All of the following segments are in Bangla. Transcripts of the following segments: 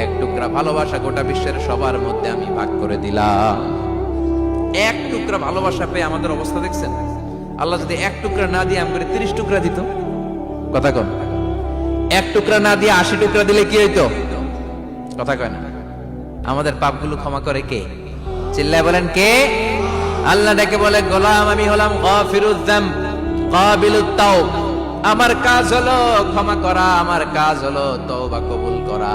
এক টুকরা ভালোবাসা গোটা বিশ্বের সবার মধ্যে আমি ভাগ করে দিলাম। এক টুকরা ভালোবাসা পেয়ে আমাদের অবস্থা দেখছেন? আল্লাহ যদি এক টুকরা না দিয়ে আমাকে তিরিশ টুকরা দিত? কথা কন। এক টুকরা না দিয়ে আশি টুকরা দিলে কি হইতো? কথা কয় না। আমাদের পাপগুলো ক্ষমা করে কে? চিল্লায় বলেন কে? আল্লাহ ডেকে বলে, গোলাম, আমি হলাম গফিরুদ্দাম তাওব। আমার কাজ হলো ক্ষমা করা, আমার কাজ হলো তওবা কবুল করা।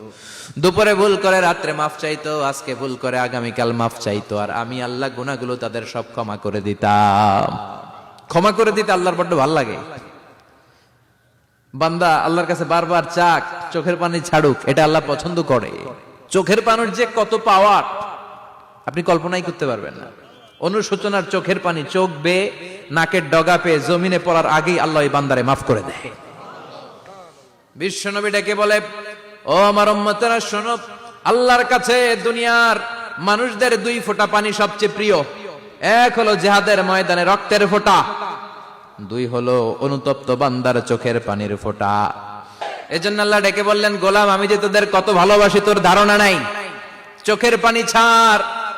দুপুরে ভুল করে, রাত্রে মাফ চাইতো, আজকে ভুল করে, আগামীকাল মাফ চাইতো। আর আমি আল্লাহ গুনাহগুলো তাদের সব ক্ষমা করে দিতাম। ক্ষমা করে দিতে আল্লাহর বড্ড ভালো লাগে। বান্দা, আল্লাহর কাছে বারবার চাক, চোখের পানি ছাড়ুক, এটা আল্লাহ পছন্দ করে। চোখের পানির যে কত পাওয়ার আপনি কল্পনাই করতে পারবেন না। অনুশোচনার চোখের পানি চোখ বে, নাকের ডগা পেয়ে জমিনে পড়ার আগেই আল্লাহ বান্দারে মাফ করে দেয়। বিশ্বনবী ডেকে বলে ও আমার উম্মতেরা, শোনো, আল্লাহর কাছে দুনিয়ার মানুষদের দুই ফোঁটা পানি সবচেয়ে প্রিয়। এক হলো জেহাদের ময়দানে রক্তের ফোঁটা, দুই হলো অনুতপ্ত বান্দার চোখের পানির ফোঁটা। এজন্য আল্লাহ ডেকে বললেন, গোলাম, আমি যে তোদের কত ভালোবাসি, তোর ধারণা নাই। চোখের পানি ছাড়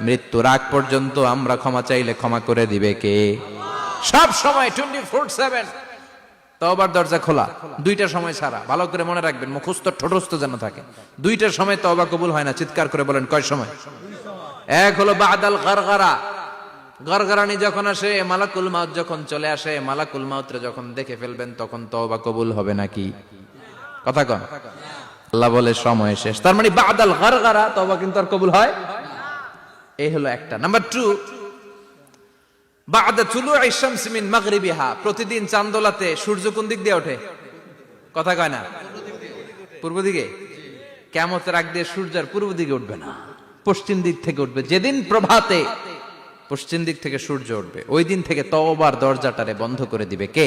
মৃত্যুর আগ পর্যন্ত আমরা ক্ষমা চাইলে ক্ষমা করে দিবে কে? সব সময় টোয়েন্টি ফোর সেভেন তওবার দরজা খোলা। দুইটার সময় ছাড়া ভালো করে মনে রাখবেন, মুখস্থ, ঠোঁটস্থ যেন থাকে। দুইটার সময় তওবা কবুল হয় না। চিৎকার করে বলেন, কয় সময়? এক হলো বাদাল গারগারা। গরগরানি যখন আসে, মালাকুল মাউত যখন চলে আসে, মালাকুল মাউতরে যখন দেখে ফেলবেন, তখন তওবা কবুল হবে নাকি? কথা কন। আল্লাহ বলে, সময় শেষ। তার মানে বাদাল গারগারা, তওবা কিন্তু আর কবুল হয় এই হলো একটা। নাম্বার টু বাদা চুলু আইসামস মিন মাগরিবিহা। প্রতিদিন চান্দোলাতে সূর্য কোন দিক দিয়ে ওঠে? কথা কয় না? পূর্ব দিকে? কেমতের আগ দিয়ে সূর্যের পূর্ব দিকে উঠবে না। পশ্চিম দিক থেকে উঠবে। যেদিন প্রভাতে পশ্চিম দিক থেকে সূর্য উঠবে, ওই দিন থেকে তওবার দরজাটারে বন্ধ করে দিবে কে?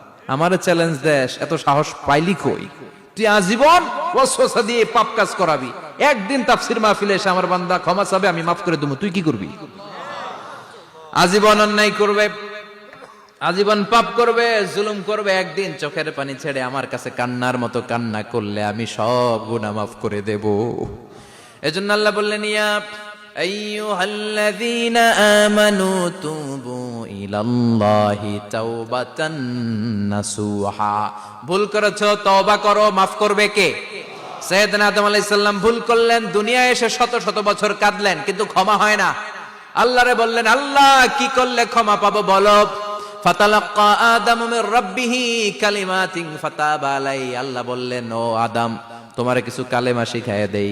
আমার চ্যালেঞ্জ দেশ এত সাহস পাইলি কই? তুই আজীবন ওয়াসওয়াসা দিয়ে পাপ কাজ করাবি। একদিন তাফসির মাহফিলে এসে আমার বান্দা ক্ষমা চাবে, আমি মাফ করে দেবো। তুই কি করবি? আজীবন অন্যায় করবে, আজীবন পাপ করবে, জুলুম করবে, একদিন চোখের পানি ছেড়ে আমার কাছে কান্নার মতো কান্না করলে আমি সব গুনাহ মাফ করে দেব। এজন্য আল্লাহ বললেন, ইয়া আইয়ুহাল্লাযীনা আমানু তুবু ইলাল্লাহি তাওবাতান নাসুহা ভুল করেছ, তওবা করো, মাফ করবে কে? সৈয়দনা আদম আলাইহিস সালাম ভুল করলেন, দুনিয়ায় এসে শত শত বছর কাঁদলেন, কিন্তু ক্ষমা হয় না। আল্লাহরে বললেন, আল্লাহ, কি করলে ক্ষমা পাবো বলো? ফাতালাক্কা আদামু মির রাব্বিহি কালিমাতিন ফাতাবা আলাই আল্লাহ বললেন, ও আদম, তোমার কিছু কালেমা শিখায় দেই।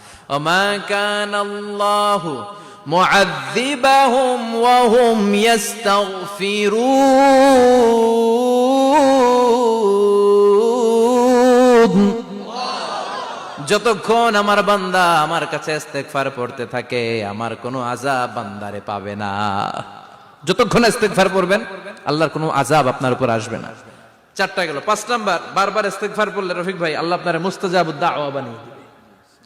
যতক্ষণ আমার বান্দা আমার কাছে ইস্তেগফার পড়তে থাকে, আমার কোনো আযাব বান্দারে পাবে না। যতক্ষণ ইস্তেগফার পড়বেন, আল্লাহর কোনো আযাব আপনার উপর আসবে না। চারটা গেল। পাঁচ নাম্বার, বারবার ইস্তেগফার পড়লে রফিক ভাই, আল্লাহ আপনারে মুস্তাজাবুদ দাওয়া বানিয়ে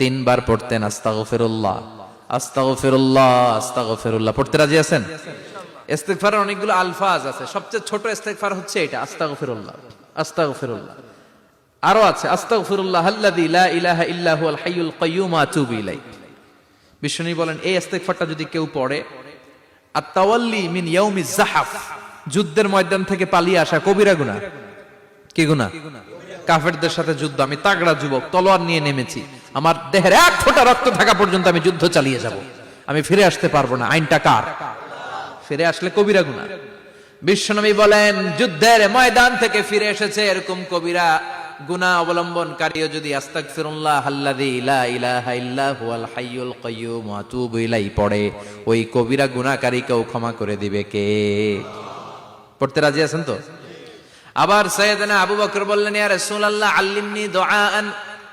তিনবার পড়তেন আস্তাগফিরুল্লাহ। আস্তাগফিরুল্লাহ আস্তাগফিরুল্লাহ। পড়তে রাজি আছেন? ইস্তেগফারের অনেকগুলো আলফাজ আছে। সবচেয়ে ছোট হচ্ছে এটা আরও আছে লা ইলাহা হাইয়ুল আতুবু বলেন, এই ইস্তেগফারটা যদি কেউ পড়ে আর তাওয়াল্লি মিন ইয়াউমিজ জাহাফ যুদ্ধের ময়দান থেকে পালিয়ে আসা কবিরা গুনাহ। কি গুনাহ? কাফেরদের সাথে যুদ্ধ, আমি তাগড়া যুবক, তলোয়ার নিয়ে নেমেছি। আমার দেহের এক ফোঁটা রক্ত থাকা পর্যন্ত আমি যুদ্ধ চালিয়ে যাব। আমি ফিরে আসতে পারব না। আইনটা কার? ফিরে আসলে কবিরা গুনাহ বিশ্বনবী বলেন, যুদ্ধের ময়দান থেকে ফিরে এসেছে এরকম কবিরা গুনাহ অবলম্বনকারীও যদি আস্তাগফিরুল্লাহ আল্লাযী লা হাইয়ুল ইলাইহি পড়ে, ওই কবিরা গুনাহকারীকেও ক্ষমা করে দিবে কে? পড়তে রাজি আছেন তো? আবার সৈয়দনা আবু বকর বললেন, ইয়া রাসূলুল্লাহ, আল্লিমনি আদউ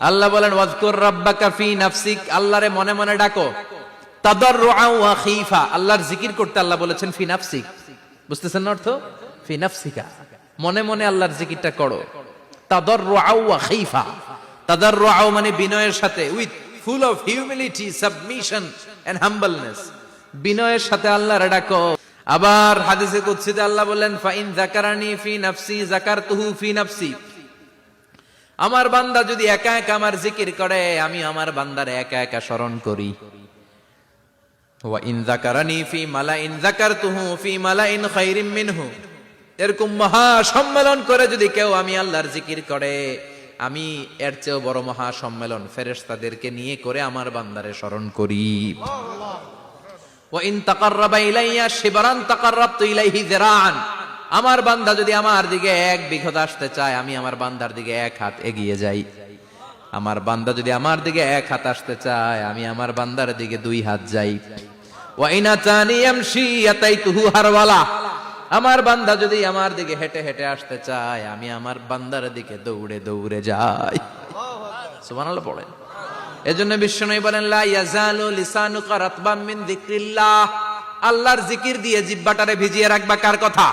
আল্লাহ বলেন, ওয়াজকুর রাব্বাকা ফি নাফসিক। আল্লাহরে মনে মনে ডাকো। তাদাররুআ ওয়া খীফা। আল্লাহর জিকির করতে আল্লাহ বলেছেন, ফি নাফসিক। বুঝতেছেন না অর্থ? ফি নাফসিকা। মনে মনে আল্লাহর জিকিরটা করো। তাদাররুআ ওয়া খীফা। তাদাররুআ মানে বিনয়ের সাথে, with full of humility, submission and humbleness. বিনয়ের সাথে আল্লাহরে ডাকো। আবার হাদিসে কুদসিতে আল্লাহ বললেন ফাইন যাকারানি ফি নাফসি, যাকারতুহু ফি নাফসি। আমার বান্দা যদি একা একা আমার জিকির করে আমি আমার বান্দারে একা একা স্মরণ করি। এরকম মহা সম্মেলন করে যদি কেউ আমি আল্লাহর জিকির করে আমি এর চেয়েও বড় মহা সম্মেলন ফেরেশতাদেরকে নিয়ে করে আমার বান্দারে স্মরণ করি। তাকাররাবা ইলাইয়া শিবরান তাকাররাবতু ইলাইহি যিরাআন। আমার বান্দা যদি আমার দিকে এক বিঘত আসতে চায়, আমি আমার বান্দার দিকে এক হাত এগিয়ে যাই। আমার বান্দা যদি আমার দিকে এক হাত আসতে চায়, আমি আমার বান্দার দিকে দুই হাত যাই। ওয়াইনা আমার বান্দা যদি আমার দিকে হেঁটে হেঁটে আসতে চায়, আমি আমার বান্দার দিকে দৌড়ে দৌড়ে যাই। সুবহানাল্লাহ পড়েন। এজন্য বিশ্বনবী বলেন, লা ইয়াজালু আল্লাহর জিকির দিয়ে জিব্বাটারে ভিজিয়ে রাখবা কার কথা?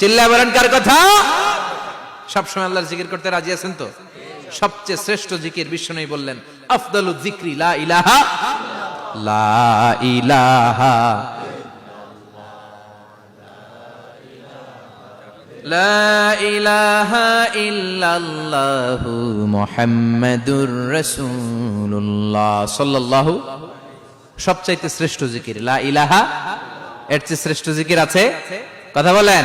চিল্লায় বলেন কার কথা? সবসময় আল্লাহর জিকির করতে রাজি আছেন তো? সবচেয়ে শ্রেষ্ঠ জিকির বিশ্ব বিষ্ণুই বললেন, আফদালু জিক্রি লা ইলাহা লা ইলাহা লা ইলাহা ইল্লাল্লাহু সবচাইতে শ্রেষ্ঠ জিকির, লা ইলাহা। এর চেয়ে শ্রেষ্ঠ জিকির আছে? কথা বলেন।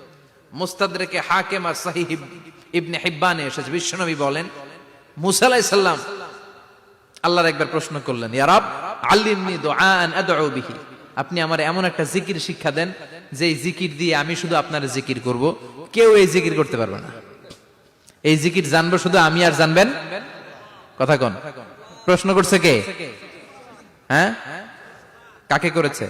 মুস্তাদরেকে হাকেম আর সাহিহ ইবনে হিব্বানে এসেছে। বিশ্বনবী বলেন, মুসা আলাইহিস সালাম আল্লাহর একবার প্রশ্ন করলেন, ইয়া রব, আল্লিমনি বিহি। আপনি আমার এমন একটা জিকির শিক্ষা দেন যে জিকির দিয়ে আমি শুধু আপনার জিকির করব। কেউ এই জিকির করতে পারবে না। এই জিকির জানব শুধু আমি আর জানবেন? কথা কোন। প্রশ্ন করছে কে? হ্যাঁ? কাকে করেছে?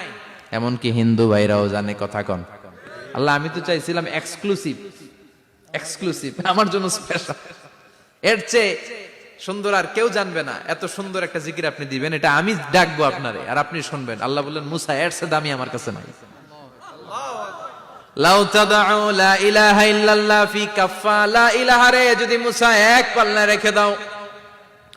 এমন কি হিন্দু ভাইরাও জানে কথা কন। আল্লাহ, আমি তো চাইছিলাম এক্সক্লুসিভ এক্সক্লুসিভ আমার জন্য স্পেশাল এর চেয়ে সুন্দর আর কেউ জানবে না। এত সুন্দর একটা জিকির আপনি দিবেন, এটা আমি ডাকবো আপনারে, আর আপনি শুনবেন। আল্লাহ বললেন, মুসা, এর চেয়ে দামি আমার কাছে নাই। যদি মুসা এক পাল্লা রেখে দাও।